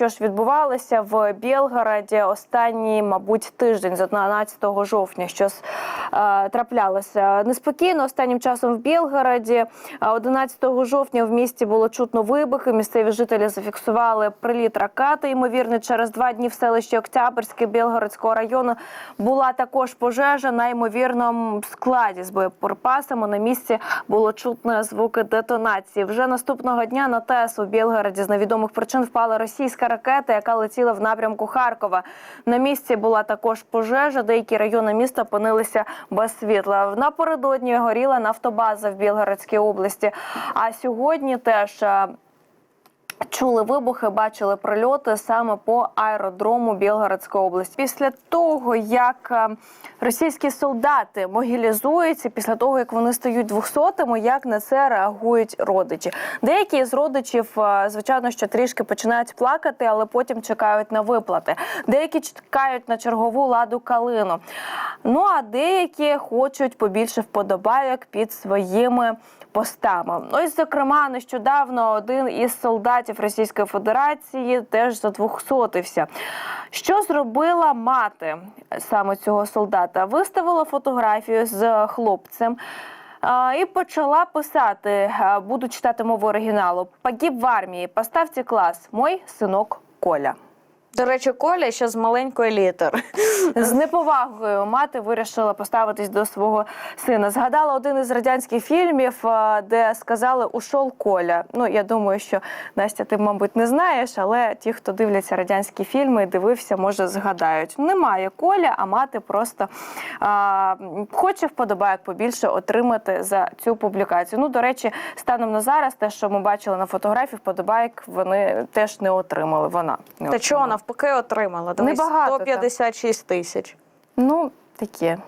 що ж відбувалося в Білгороді останній, мабуть, тиждень з 11 жовтня. Щось е, траплялося неспокійно. Останнім часом в Білгороді Е, 11 жовтня в місті було чутно вибухи. Місцеві жителі зафіксували приліт ракети. Ймовірно, через два дні в селищі Октябрьське Білгородського району була також пожежа на ймовірному складі з боєприпасами. На місці було чутно звуки детонації. Вже наступного дня на ТЕС у Білгороді з невідомих причин впала російська ракета, яка летіла в напрямку Харкова. На місці була також пожежа. Деякі райони міста опинилися без світла. Напередодні горіла нафтобаза в Білгородській області. А сьогодні теж. Чули вибухи, бачили прильоти саме по аеродрому Білгородської області. Після того, як е, російські солдати могілізуються, після того як вони стають двохсотими, як на це реагують родичі. Деякі з родичів, е, звичайно, що трішки починають плакати, але потім чекають на виплати. Деякі чекають на чергову ладу калину. Ну а деякі хочуть побільше вподобайок під своїми постами. Ось, зокрема, нещодавно один із солдатів Російської Федерації теж задвохсотився. Що зробила мати саме цього солдата? Виставила фотографію з хлопцем. І почала писати, буду читати мову оригіналу. Погиб в армії, поставте клас, мой синок Коля. До речі, Коля ще з маленької літер. З неповагою мати вирішила поставитись до свого сина. Згадала один із радянських фільмів, е, де сказали Ушов Коля. Ну я думаю, що Настя, ти, мабуть, не знаєш, але ті, хто дивляться радянські фільми дивився, може згадають. Немає Коля, а мати просто а, хоче вподобайок побільше отримати за цю публікацію. Ну, до речі, станом на зараз, те, що ми бачили на фотографії, вподобайок вони теж не отримали. Вона не Та чого навпаки отримала? Дивись, Небагато, 156 тисяч. Ну, таке.